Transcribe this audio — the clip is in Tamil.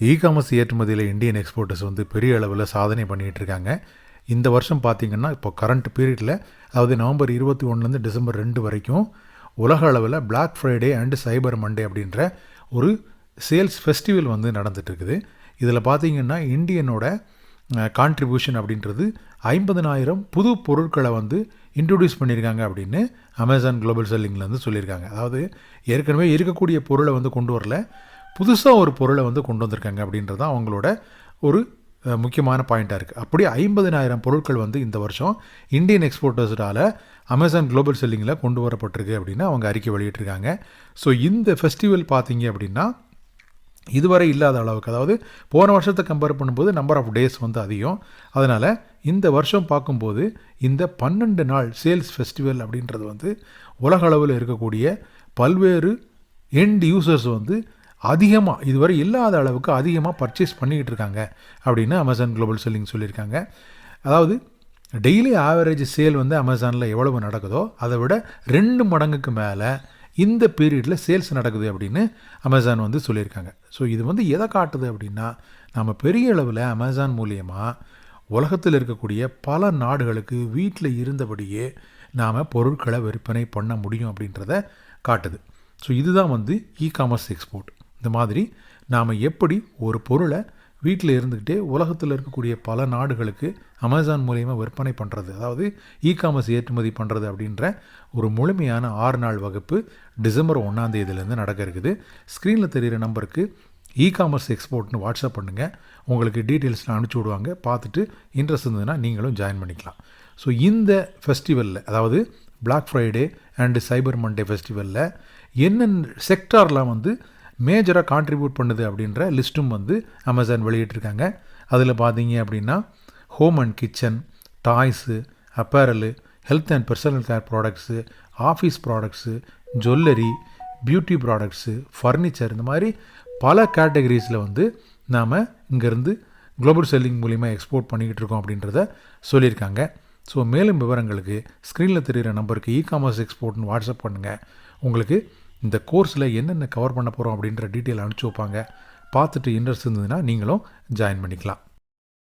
இ காமர்ஸ் ஏற்றுமதியில் இந்தியன் எக்ஸ்போர்ட்டர்ஸ் வந்து பெரிய அளவில் சாதனை பண்ணிகிட்டு இருக்காங்க. இந்த வருஷம் பார்த்திங்கன்னா இப்போ கரண்ட் பீரியடில் அதாவது நவம்பர் இருபத்தி ஒன்றுலேருந்து டிசம்பர் ரெண்டு வரைக்கும் உலக அளவில் black Friday and cyber Monday அப்படின்ற ஒரு சேல்ஸ் ஃபெஸ்டிவல் வந்து நடந்துகிட்ருக்குது இதில் பார்த்தீங்கன்னா இந்தியனோட கான்ட்ரிபியூஷன் அப்படின்றது ஐம்பதனாயிரம் புது பொருட்களை வந்து இன்ட்ரடியூஸ் பண்ணியிருக்காங்க அப்படின்னு அமேசான் குளோபல் செல்லிங்கில் வந்து சொல்லியிருக்காங்க அதாவது ஏற்கனவே இருக்கக்கூடிய பொருளை வந்து கொண்டு வரல. புதுசாக ஒரு பொருளை வந்து கொண்டு வந்திருக்காங்க அப்படின்றது தான் அவங்களோட ஒரு முக்கியமான பாயிண்ட்டாக இருக்குது அப்படி ஐம்பதினாயிரம் பொருட்கள் வந்து இந்த வருஷம் இந்தியன் எக்ஸ்போர்ட்டர்ஸால் அமேசான் குளோபல் செல்லிங்கில் கொண்டு வரப்பட்டிருக்கு அப்படின்னு அவங்க அறிக்கை வெளியிட்டிருக்காங்க. ஸோ இந்த ஃபெஸ்டிவல் பார்த்தீங்க அப்படின்னா இதுவரை இல்லாத அளவுக்கு அதாவது போன வருஷத்தை கம்பேர் பண்ணும்போது நம்பர் ஆஃப் டேஸ் வந்து அதிகம். அதனால் இந்த வருஷம் பார்க்கும்போது இந்த பன்னெண்டு நாள் சேல்ஸ் ஃபெஸ்டிவல் அப்படின்றது வந்து உலக அளவில் இருக்கக்கூடிய பல்வேறு எண்ட் யூசர்ஸ் வந்து அதிகமாக இதுவரை இல்லாத அளவுக்கு அதிகமாக பர்ச்சேஸ் பண்ணிக்கிட்டு இருக்காங்க அப்படின்னு அமேசான் குளோபல் செல்லிங் சொல்லியிருக்காங்க. அதாவது டெய்லி ஆவரேஜ் சேல் வந்து அமேசானில் எவ்வளவு நடக்குதோ அதை விட ரெண்டு மடங்குக்கு மேலே இந்த பீரியடில் சேல்ஸ் நடக்குது அப்படின்னு அமேசான் வந்து சொல்லியிருக்காங்க. ஸோ இது வந்து எதை காட்டுது அப்படின்னா நம்ம பெரிய அளவில் அமேசான் மூலியமாக உலகத்தில் இருக்கக்கூடிய பல நாடுகளுக்கு வீட்டில் இருந்தபடியே நாம் பொருட்களை விற்பனை பண்ண முடியும் அப்படின்றத காட்டுது. ஸோ இதுதான் வந்து இ காமர்ஸ் எக்ஸ்போர்ட் இந்த மாதிரி நாம் எப்படி ஒரு பொருளை வீட்டில் இருந்துக்கிட்டே உலகத்தில் இருக்கக்கூடிய பல நாடுகளுக்கு அமேசான் மூலயமா விற்பனை பண்ணுறது அதாவது இ காமர்ஸ் ஏற்றுமதி பண்ணுறது அப்படின்ற ஒரு முழுமையான ஆறு நாள் வகுப்பு டிசம்பர் ஒன்றாம் தேதியிலேருந்து நடக்க இருக்குது. ஸ்க்ரீனில் தெரிகிற நம்பருக்கு இ காமர்ஸ் எக்ஸ்போர்ட்னு வாட்ஸ்அப் பண்ணுங்கள் உங்களுக்கு டீட்டெயில்ஸ்லாம் அனுப்பிச்சி விடுவாங்க. பார்த்துட்டு இன்ட்ரெஸ்ட் இருந்ததுன்னா நீங்களும் ஜாயின் பண்ணிக்கலாம். ஸோ இந்த ஃபெஸ்டிவலில் அதாவது black Friday and cyber Monday ஃபெஸ்டிவலில் என்னென்ன செக்டார்லாம் வந்து மேஜராக கான்ட்ரிபியூட் பண்ணுது அப்படின்ற லிஸ்ட்டும் வந்து அமேசான் வெளியிட்டிருக்காங்க. அதில் பார்த்தீங்க அப்படின்னா home and kitchen toys apparel health and personal care products office products jewellery beauty products furniture இந்த மாதிரி பல கேட்டகரிஸில் வந்து நாம் இங்கேருந்து குளோபல் செல்லிங் மூலிமா எக்ஸ்போர்ட் பண்ணிக்கிட்டு இருக்கோம் அப்படின்றத சொல்லியிருக்காங்க. ஸோ மேலும் விவரங்களுக்கு ஸ்க்ரீனில் தெரிகிற நம்பருக்கு இ காமர்ஸ் எக்ஸ்போர்ட்னு வாட்ஸ்அப் பண்ணுங்கள் உங்களுக்கு இந்த கோர்ஸில் என்னென்ன கவர் பண்ண போகிறோம் அப்படின்ற டீட்டெயில் அனுப்பிச்சி வைப்பாங்க. பார்த்துட்டு இன்ட்ரெஸ்ட் இருந்ததுன்னா நீங்களும் ஜாயின் பண்ணிக்கலாம்.